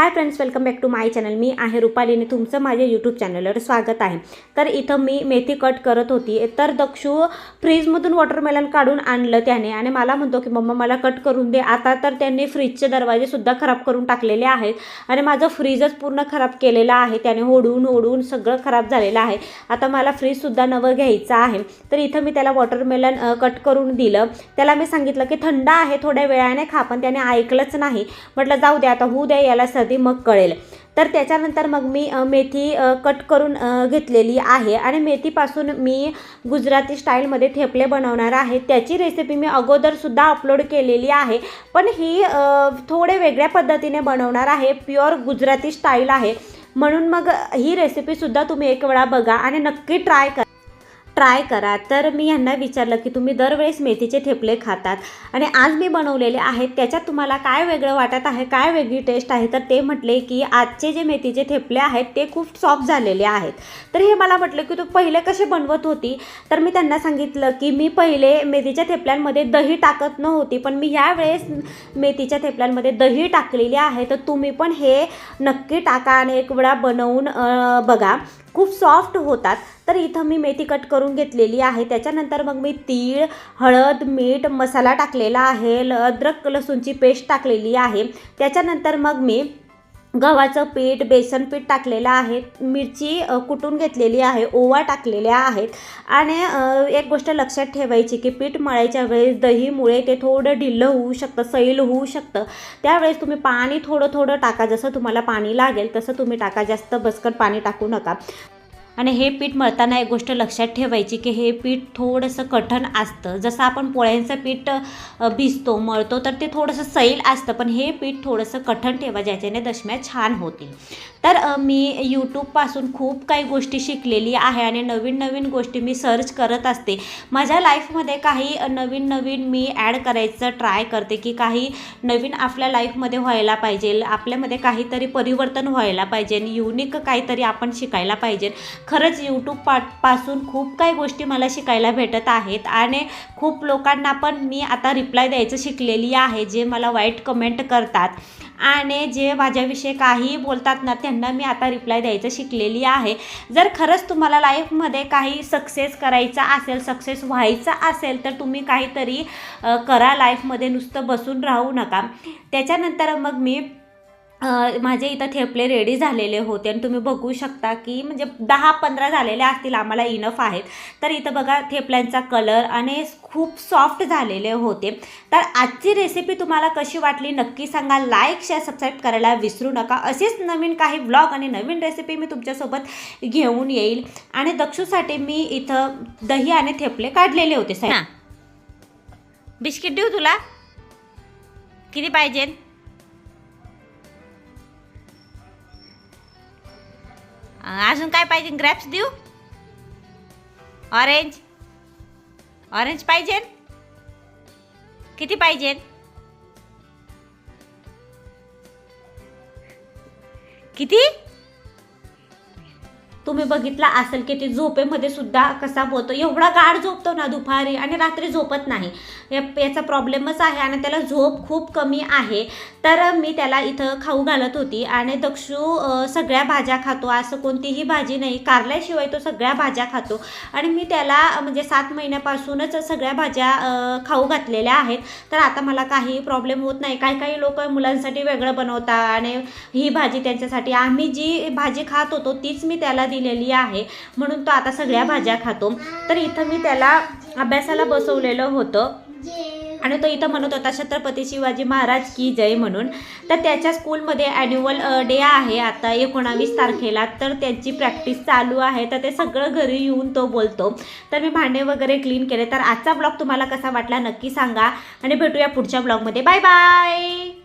Hi friends welcome back to my channel मी आहे रुपालीने तुमचं माझ्या यूट्यूब चॅनलवर स्वागत आहे. तर इथं मी मेथी कट करत होती. तर दक्षू फ्रीजमधून वॉटरमेलन काढून आणलं त्याने. आणि मला म्हणतो की मम्मा मला कट करून दे. आता तर त्यांनी फ्रीजचे दरवाजेसुद्धा खराब करून टाकलेले आहेत. आणि माझं फ्रीजच पूर्ण खराब केलेलं आहे. त्याने ओढून ओढून सगळं खराब झालेलं आहे. आता मला फ्रीजसुद्धा नवं घ्यायचं आहे. तर इथं मी त्याला वॉटरमेलन कट करून दिलं. त्याला मी सांगितलं की थंड आहे थोड्या वेळाने खा. पण त्याने ऐकलंच नाही. म्हटलं जाऊ दे आता होऊ द्या याला सर्दी मग कळेल. तर त्याच्यानंतर मग मी मेथी कट करून घेतलेली आहे. आणि मेथीपासून मी गुजराती स्टाईलमध्ये ठेपले बनवणार आहे. त्याची रेसिपी मी अगोदरसुद्धा अपलोड केलेली आहे. पण ही थोडे वेगळ्या पद्धतीने बनवणार आहे. प्युअर गुजराती स्टाईल आहे. म्हणून मग ही रेसिपीसुद्धा तुम्ही एक वेळा बघा आणि नक्की ट्राय करा. ट्राय करा. तर मी यांना विचारलं की तुम्ही दरवेळेस मेथीचे ठेपले खातात आणि आज मी बनवलेले आहेत. त्याच्यात तुम्हाला काय वेगळं वाटत आहे काय वेगळी टेस्ट आहे? तर ते म्हटले की आजचे जे मेथीचे ठेपले आहेत ते खूप सॉफ्ट झालेले आहेत. तर हे मला म्हटलं की तू पहिले कसे बनवत होती? तर मी त्यांना सांगितलं की मी पहिले मेथीच्या थेपल्यांमध्ये दही टाकत नव्हती पण मी यावेळेस मेथीच्या थेपल्यांमध्ये दही टाकलेली आहे. तर तुम्ही पण हे नक्की टाका आणि एक वेळा बनवून बघा. खूप सॉफ्ट होतात. तर इथं मी मेथी कट करून घेतलेली आहे. त्याच्यानंतर मग मी तीळ हळद मीठ मसाला टाकलेला आहे. अद्रक लसूणची पेस्ट टाकलेली आहे. त्याच्यानंतर मग मी गव्हाचं पीठ बेसन पीठ टाकलेलं आहे. मिरची कुटून घेतलेली आहे. ओवा टाकलेल्या आहेत. आणि एक गोष्ट लक्षात ठेवायची की पीठ मळायच्या वेळेस दहीमुळे ते थोडं ढिल्लं होऊ शकतं सैल होऊ शकतं. त्यावेळेस तुम्ही पाणी थोडं थोडं टाका. जसं तुम्हाला पाणी लागेल तसं तुम्ही टाका. जास्त बसकट पाणी टाकू नका. आणि हे पीठ मळताना एक गोष्ट लक्षात ठेवायची की हे पीठ थोडंसं कठण असतं. जसं आपण पोळ्यांचं पीठ भिजतो मळतो तर ते थोडंसं सैल असतं पण हे पीठ थोडंसं कठण ठेवा ज्याच्याने दशम्या छान होतील. तर मी यूट्यूबपासून खूप काही गोष्टी शिकलेली आहे आणि नवीन नवीन गोष्टी मी सर्च करत असते. माझ्या लाईफमध्ये काही नवीन नवीन मी ॲड करायचं ट्राय करते की काही नवीन आपल्या लाईफमध्ये व्हायला पाहिजे. आपल्यामध्ये काहीतरी परिवर्तन व्हायला पाहिजे युनिक काहीतरी आपण शिकायला पाहिजे. खरंच यूट्यूब पा पासून खूप काही गोष्टी मला शिकायला भेटत आहेत आणि खूप लोकांना पण मी आता रिप्लाय द्यायचं शिकलेली आहे जे मला वाईट कमेंट करतात. आणि जे माझ्याविषयी काही बोलतात ना त्यांना मी आता रिप्लाय द्यायचं शिकलेली आहे. जर खरंच तुम्हाला लाईफमध्ये काही सक्सेस करायचा असेल सक्सेस व्हायचा असेल तर तुम्ही काहीतरी करा लाईफमध्ये नुसतं बसून राहू नका. त्याच्यानंतर मग मी माझे इथं थेपले रेडी झालेले होते आणि तुम्ही बघू शकता की म्हणजे दहा पंधरा झालेले असतील आम्हाला इनफ आहेत. तर इथं बघा थेपल्यांचा कलर आणि खूप सॉफ्ट झालेले होते. तर आजची रेसिपी तुम्हाला कशी वाटली नक्की सांगा. लाईक शेअर सबस्क्राईब करायला विसरू नका. असेच नवीन काही ब्लॉग आणि नवीन रेसिपी मी तुमच्यासोबत घेऊन येईल. आणि दक्षूसाठी मी इथं दही आणि थेपले काढलेले होते साहेब. बिस्किट देऊ तुला? किती पाहिजेत अजून काय पाहिजे? ग्रॅप्स देऊ? ऑरेंज ऑरेंज पाहिजे? किती पाहिजे? किती? तुम्ही बघितला असेल की ते झोपेमध्ये सुद्धा कसा बोलतो एवढा गाढ झोपतो ना दुपारी आणि रात्री झोपत नाही. याचा प्रॉब्लेमच आहे आणि त्याला झोप खूप कमी आहे. तर मी त्याला इथं खाऊ घालत होती आणि दक्षू सगळ्या भाज्या खातो असं कोणतीही भाजी नाही कारल्याशिवाय तो सगळ्या भाज्या खातो. आणि मी त्याला म्हणजे सात महिन्यापासूनच सगळ्या भाज्या खाऊ घातलेल्या आहेत. तर आता मला काही प्रॉब्लेम होत नाही. काही काही लोक मुलांसाठी वेगळं बनवतात आणि ही भाजी त्यांच्यासाठी. आम्ही जी भाजी खात होतो तीच मी त्याला दिलेली आहे. म्हणून तो आता सगळ्या भाज्या खातो. तर इथं मी त्याला अभ्यासाला बसवलेलं होतं. आणि तो इथं म्हणत होता छत्रपती शिवाजी महाराज की जय म्हणून. तर त्याच्या स्कूलमध्ये ॲन्युअल डे आहे आता एकोणावीस तारखेला. तर त्यांची प्रॅक्टिस चालू आहे. तर ते सगळं घरी येऊन तो बोलतो. तर मी भांडे वगैरे क्लीन केले. तर आजचा ब्लॉग तुम्हाला कसा वाटला नक्की सांगा. आणि भेटूया पुढच्या ब्लॉगमध्ये बाय बाय